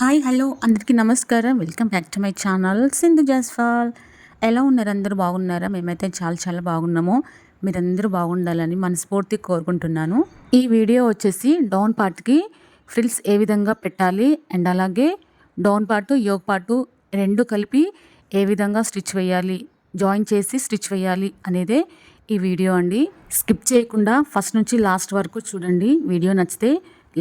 Hi hello. అందరికీ నమస్కారం. Welcome back to my channel Sindhu Jaswal. ఎలా ఉన్నారు? అందరూ బాగున్నారా? మేమైతే చాలా చాలా బాగున్నాము. మీరందరూ బాగుండాలని మనస్ఫూర్తి కోరుకుంటున్నాను. ఈ వీడియో వచ్చేసి డౌన్ పార్ట్కి ఫ్రిల్స్ ఏ విధంగా పెట్టాలి అండ్ అలాగే డౌన్ పార్ట్ యోగ్ పార్ట్ రెండు కలిపి ఏ విధంగా స్టిచ్ వేయాలి జాయిన్ చేసి స్టిచ్ వేయాలి అనేదే ఈ వీడియో అండి. స్కిప్ చేయకుండా ఫస్ట్ నుంచి లాస్ట్ వరకు చూడండి. వీడియో నచ్చితే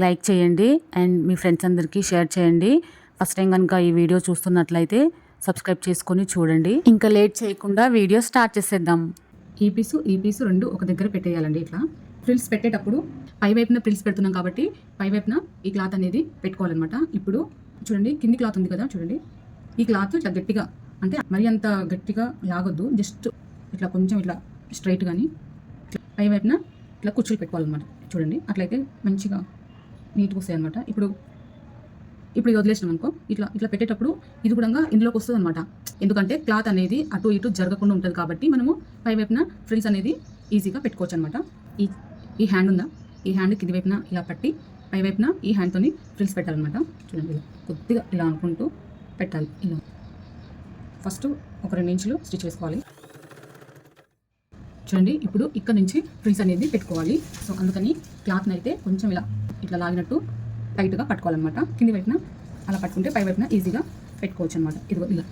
లైక్ చేయండి అండ్ మీ ఫ్రెండ్స్ అందరికీ షేర్ చేయండి. ఫస్ట్ టైం కనుక ఈ వీడియో చూస్తున్నట్లయితే సబ్స్క్రైబ్ చేసుకొని చూడండి. ఇంకా లేట్ చేయకుండా వీడియో స్టార్ట్ చేసేద్దాం. ఈ పీసు ఈ పీసు రెండు ఒక దగ్గర పెట్టేయాలండి ఇట్లా. ఫ్రిల్స్ పెట్టేటప్పుడు పై వైపున ఫ్రిల్స్ పెడుతున్నాం కాబట్టి పై వైపున ఈ క్లాత్ అనేది పెట్టుకోవాలన్నమాట. ఇప్పుడు చూడండి కింది క్లాత్ ఉంది కదా చూడండి. ఈ క్లాత్ ఇట్లా గట్టిగా అంటే మరి అంత గట్టిగా లాగొద్దు. జస్ట్ ఇట్లా కొంచెం ఇట్లా స్ట్రైట్ కానీ పై వైపున ఇట్లా కుర్చీలు పెట్టుకోవాలన్నమాట. చూడండి అట్లయితే మంచిగా నీట్గా వస్తాయి అనమాట ఇప్పుడు ఇప్పుడు ఇది వదిలేసినాం అనుకో ఇట్లా ఇట్లా పెట్టేటప్పుడు ఇది కూడా ఇందులోకి వస్తుంది అనమాట ఎందుకంటే క్లాత్ అనేది అటు ఇటు జరగకుండా ఉంటుంది కాబట్టి మనము పై వైపున ఫ్రిల్స్ అనేది ఈజీగా పెట్టుకోవచ్చు అనమాట ఈ ఈ హ్యాండ్ ఉందా? ఈ హ్యాండ్ కింది వైపున ఇలా పట్టి పై వైపున ఈ హ్యాండ్తోని ఫ్రిల్స్ పెట్టాలన్నమాట. చూడండి ఇలా కొద్దిగా ఇలా అనుకుంటూ పెట్టాలి. ఇలా. ఫస్ట్ ఒక రెండు ఇంచులు స్టిచ్ వేసుకోవాలి. చూడండి ఇప్పుడు ఇక్కడ నుంచి ఫ్రిల్స్ అనేది పెట్టుకోవాలి. సో అందుకని క్లాత్ని అయితే కొంచెం ఇలా ఇట్లా లాగినట్టు టైట్గా పట్టుకోవాలన్నమాట. కింది వైపున అలా పట్టుకుంటే పై వైపున ఈజీగా పెట్టుకోవచ్చు అనమాట ఇదిగో ఇలా.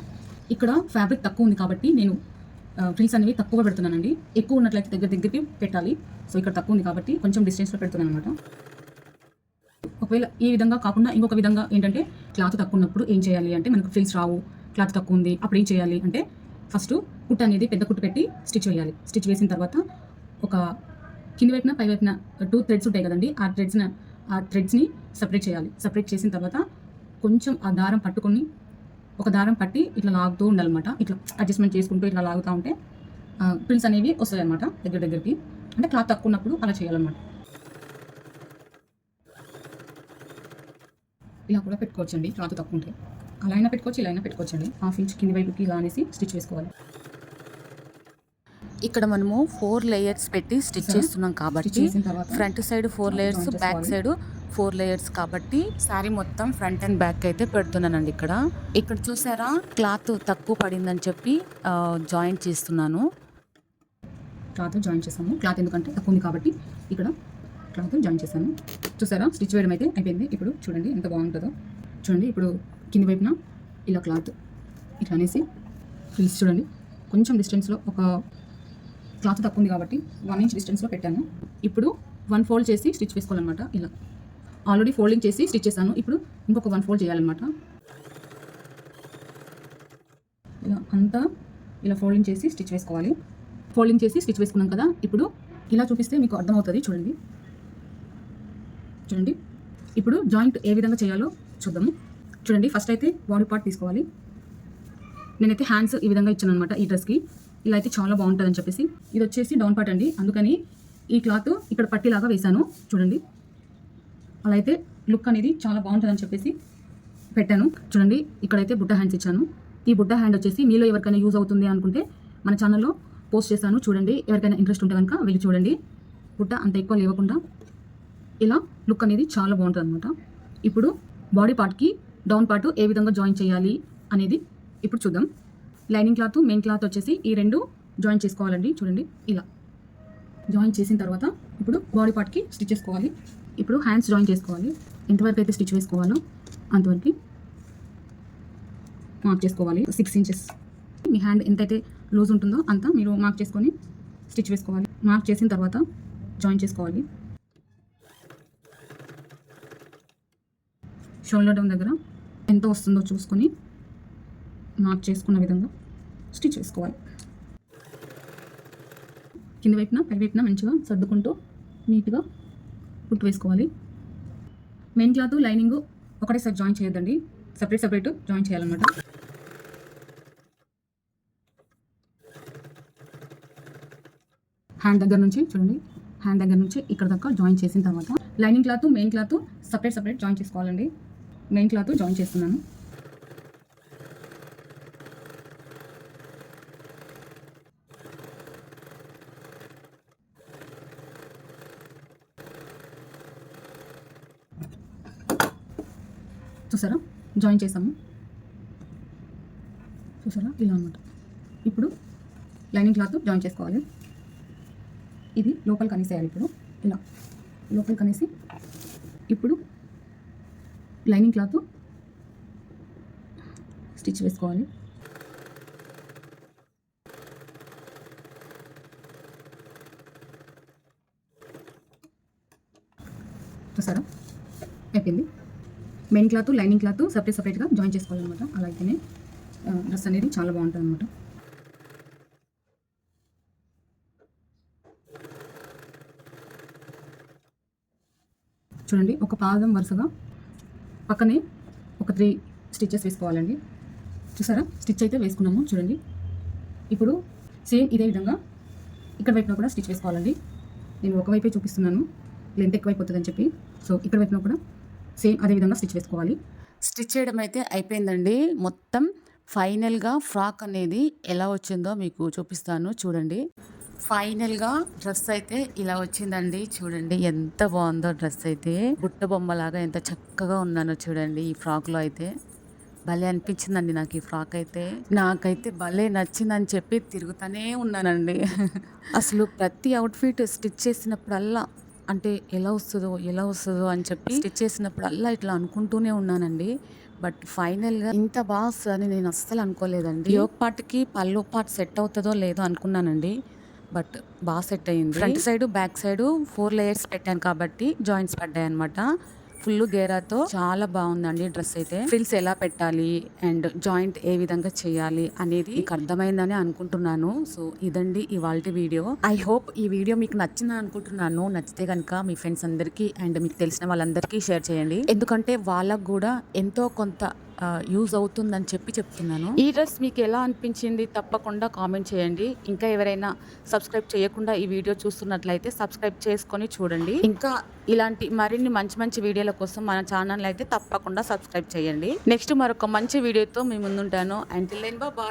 ఇక్కడ ఫ్యాబ్రిక్ తక్కువ ఉంది కాబట్టి నేను ఫ్రిల్స్ అనేవి తక్కువ పెడుతున్నానండి. ఎక్కువ ఉన్నట్లయితే దగ్గర దగ్గరికి పెట్టాలి. సో ఇక్కడ తక్కువ ఉంది కాబట్టి కొంచెం డిస్టెన్స్లో పెడుతున్నాను అనమాట ఒకవేళ ఈ విధంగా కాకుండా ఇంకొక విధంగా ఏంటంటే క్లాత్ తక్కువ ఉన్నప్పుడు ఏం చేయాలి అంటే మనకు ఫ్రిల్స్ రావు క్లాత్ తక్కువ ఉంది అప్పుడు ఏం చేయాలి అంటే ఫస్ట్ కుట్ట అనేది పెద్ద కుట్టు పెట్టి స్టిచ్ వేయాలి. స్టిచ్ వేసిన తర్వాత ఒక కింది వైపున పై వైపున టూ థ్రెడ్స్ ఉంటాయి కదండి. ఆ థ్రెడ్స్ని ఆ థ్రెడ్స్ని సపరేట్ చేయాలి. సపరేట్ చేసిన తర్వాత కొంచెం ఆ దారం పట్టుకొని ఒక దారం పట్టి ఇట్లా లాగుతూ ఉండాలన్నమాట. ఇట్లా అడ్జస్ట్మెంట్ చేసుకుంటూ ఇట్లా లాగుతూ ఉంటే ప్రిల్స్ అనేవి వస్తాయి అనమాట దగ్గర దగ్గరికి. అంటే క్లాత్ తక్కువ ఉన్నప్పుడు అలా చేయాలన్నమాట. ఇలా కూడా పెట్టుకోవచ్చండి క్లాత్ తక్కువ ఉంటే అలా అయినా పెట్టుకోవచ్చు ఇలా అయినా పెట్టుకోవచ్చండి. హాఫ్ ఇంచ్ కింది వైపుకి ఇలా అనేసి స్టిచ్ వేసుకోవాలి ఇక్కడ మనము ఫోర్ లేయర్స్ పెట్టి స్టిచ్ చేస్తున్నాం కాబట్టి front side four layers back. Side four layers కాబట్టి శారీ మొత్తం ఫ్రంట్ అండ్ బ్యాక్ అయితే పెడుతున్నానండి ఇక్కడ. ఇక్కడ చూసారా? క్లాత్ తక్కువ పడిందని చెప్పి జాయింట్ చేస్తున్నాను. క్లాత్ జాయిన్ చేసాము. క్లాత్ ఎందుకంటే తక్కువ ఉంది కాబట్టి ఇక్కడ క్లాత్ జాయిన్ చేశాను. చూసారా? స్టిచ్ వేయడం అయితే అయిపోయింది. ఇప్పుడు చూడండి ఎంత బాగుంటుందో. చూడండి ఇప్పుడు కింది వైపున ఇలా క్లాత్ ఇట్లా అనేసి ఫ్రిల్స్ చూడండి. కొంచెం డిస్టెన్స్లో ఒక క్లాత్ తక్కువ ఉంది కాబట్టి వన్ ఇంచ్ డిస్టెన్స్లో పెట్టాను. ఇప్పుడు వన్ ఫోల్డ్ చేసి స్టిచ్ వేసుకోవాలన్నమాట ఇలా. ఆల్రెడీ ఫోల్డింగ్ చేసి స్టిచ్ చేశాను. ఇప్పుడు ఇంకొక వన్ ఫోల్డ్ చేయాలన్నమాట. ఇలా అంతా ఇలా ఫోల్డింగ్ చేసి స్టిచ్ వేసుకోవాలి. ఫోల్డింగ్ చేసి స్టిచ్ వేసుకున్నాం కదా ఇప్పుడు ఇలా చూపిస్తే మీకు అర్థమవుతుంది. చూడండి. చూడండి. ఇప్పుడు జాయింట్ ఏ విధంగా చేయాలో చూద్దాము. చూడండి ఫస్ట్ అయితే బాడీ పార్ట్ తీసుకోవాలి. నేనైతే హ్యాండ్స్ ఈ విధంగా ఇచ్చాను అనమాట ఈ డ్రెస్కి ఇలా అయితే చాలా బాగుంటుందని చెప్పేసి. ఇది వచ్చేసి డౌన్ పార్ట్ అండి. అందుకని ఈ క్లాత్ ఇక్కడ పట్టిలాగా వేశాను. చూడండి. అలా అయితే లుక్ అనేది చాలా బాగుంటుందని చెప్పేసి పెట్టాను. చూడండి. ఇక్కడైతే బుట్ట హ్యాండ్స్ ఇచ్చాను. ఈ బుట్ట హ్యాండ్ వచ్చేసి మీలో ఎవరికైనా యూజ్ అవుతుంది అనుకుంటే మన ఛానల్లో పోస్ట్ చేశాను. చూడండి. ఎవరికైనా ఇంట్రెస్ట్ ఉంటే కనుక వెళ్ళి చూడండి. బుట్ట అంత ఎక్కువ లేవకుండా ఇలా లుక్ అనేది చాలా బాగుంటుంది అనమాట ఇప్పుడు బాడీ పార్ట్కి డౌన్ పార్ట్ ఏ విధంగా జాయిన్ చేయాలి అనేది ఇప్పుడు చూద్దాం. లైనింగ్ క్లాత్ మెయిన్ క్లాత్ వచ్చేసి ఈ రెండు జాయిన్ చేసుకోవాలండి. చూడండి ఇలా. జాయిన్ చేసిన తర్వాత ఇప్పుడు బాడీ పార్ట్కి స్టిచ్ చేసుకోవాలి. ఇప్పుడు హ్యాండ్స్ జాయిన్ చేసుకోవాలి. ఎంతవరకు అయితే స్టిచ్ వేసుకోవాలో అంతవరకు మార్క్ చేసుకోవాలి. Six inches. మీ హ్యాండ్ ఎంతైతే లూజ్ ఉంటుందో అంత మీరు మార్క్ చేసుకొని స్టిచ్ వేసుకోవాలి. మార్క్ చేసిన తర్వాత జాయిన్ చేసుకోవాలి. షోల్డర్ డౌన్ దగ్గర ఎంత వస్తుందో చూసుకొని మార్క్ చేసుకున్న విధంగా స్టిచ్ చేసుకోవాలి. కింద వైపున పై వైపున మంచిగా సర్దుకుంటూ నీట్గా కుట్టు వేసుకోవాలి. మెయిన్ క్లాత్ లైనింగ్ ఒకటేసారి జాయిన్ చేయొద్దండి. సపరేట్ సపరేట్ జాయిన్ చేయాలన్నమాట. హ్యాండ్ దగ్గర నుంచి చూడండి. హ్యాండ్ దగ్గర నుంచి ఇక్కడ దాకా జాయిన్ చేసిన తర్వాత lining cloth main cloth separate separate join చేసుకోవాలండి. మెయిన్ క్లాత్ జాయిన్ చేస్తున్నాను. చూసారా? జాయిన్ చేసాము చూసారా? ఇలా అనమాట ఇప్పుడు లైనింగ్ క్లాత్ జాయిన్ చేసుకోవాలి. ఇది లోపల కనేసేయాలి ఇప్పుడు. ఇలా. లోపల కనేసి ఇప్పుడు లైనింగ్ క్లాత్ స్టిచ్ వేసుకోవాలి. చూసారా? అయిపోయింది. Main cloth lining cloth separate సపరేట్గా జాయిన్ చేసుకోవాలన్నమాట. అలా అయితేనే డ్రెస్ అనేది చాలా బాగుంటుంది అనమాట చూడండి ఒక పాదం వరుసగా పక్కనే ఒక త్రీ స్టిచ్చెస్ వేసుకోవాలండి. చూసారా? స్టిచ్ అయితే వేసుకున్నాము చూడండి. ఇప్పుడు సేమ్ ఇదే విధంగా ఇక్కడ వైపున కూడా స్టిచ్ వేసుకోవాలండి. నేను ఒకవైపే చూపిస్తున్నాను. లెంత్ ఎక్కువైపోతుందని చెప్పి. సో ఇక్కడ వైపున కూడా సేమ్ అదే విధంగా స్టిచ్ వేసుకోవాలి. స్టిచ్ చేయడం అయితే అయిపోయిందండి. మొత్తం ఫైనల్గా ఫ్రాక్ అనేది ఎలా వచ్చిందో మీకు చూపిస్తాను. చూడండి. ఫైనల్గా డ్రెస్ అయితే ఇలా వచ్చిందండి. చూడండి ఎంత బాగుందో డ్రెస్ అయితే. బుట్ట బొమ్మలాగా ఎంత చక్కగా ఉన్నానో చూడండి ఈ ఫ్రాక్లో అయితే. భలే అనిపించిందండి నాకు ఈ ఫ్రాక్ అయితే. నాకైతే భలే నచ్చిందని చెప్పి తిరుగుతానే ఉన్నానండి. అసలు ప్రతి అవుట్ఫిట్ స్టిచ్ చేసినప్పుడల్లా అంటే ఎలా వస్తుందో ఎలా వస్తుందో అని చెప్పి స్టిచ్ చేసినప్పుడల్లా ఇట్లా అనుకుంటూనే ఉన్నానండి. బట్ ఫైనల్గా ఇంత బాగా వస్తుందని నేను అస్సలు అనుకోలేదండి. యోగ్ పార్ట్కి పళ్ళు పార్ట్ సెట్ అవుతుందో లేదో అనుకున్నానండి. బట్ బాగా సెట్ అయింది. Front side back side four layers పెట్టాను కాబట్టి జాయింట్స్ పడ్డాయి అనమాట ఫుల్ గేరాతో చాలా బాగుందండి డ్రెస్ అయితే. ఫ్రిల్స్ ఎలా పెట్టాలి అండ్ జాయింట్ ఏ విధంగా చేయాలి అనేది మీకు అర్థమైందని అనుకుంటున్నాను. సో ఇదండి ఇవాళ వీడియో. ఐ హోప్ ఈ వీడియో మీకు నచ్చిందని అనుకుంటున్నాను. నచ్చితే కనుక మీ ఫ్రెండ్స్ అందరికీ అండ్ మీకు తెలిసిన వాళ్ళందరికీ షేర్ చేయండి. ఎందుకంటే వాళ్ళకు కూడా ఎంతో కొంత యూజ్ అవుతుందని చెప్పి చెప్తున్నాను. ఈ డ్రెస్ మీకు ఎలా అనిపించింది? తప్పకుండా కామెంట్ చేయండి. ఇంకా ఎవరైనా సబ్స్క్రైబ్ చేయకుండా ఈ వీడియో చూస్తున్నట్లయితే సబ్స్క్రైబ్ చేసుకొని చూడండి. ఇంకా ఇలాంటి మరిన్ని మంచి మంచి వీడియోల కోసం మన ఛానల్ అయితే తప్పకుండా సబ్స్క్రైబ్ చేయండి. నెక్స్ట్ మరొక మంచి వీడియోతో మీ ముందుంటాను. And bye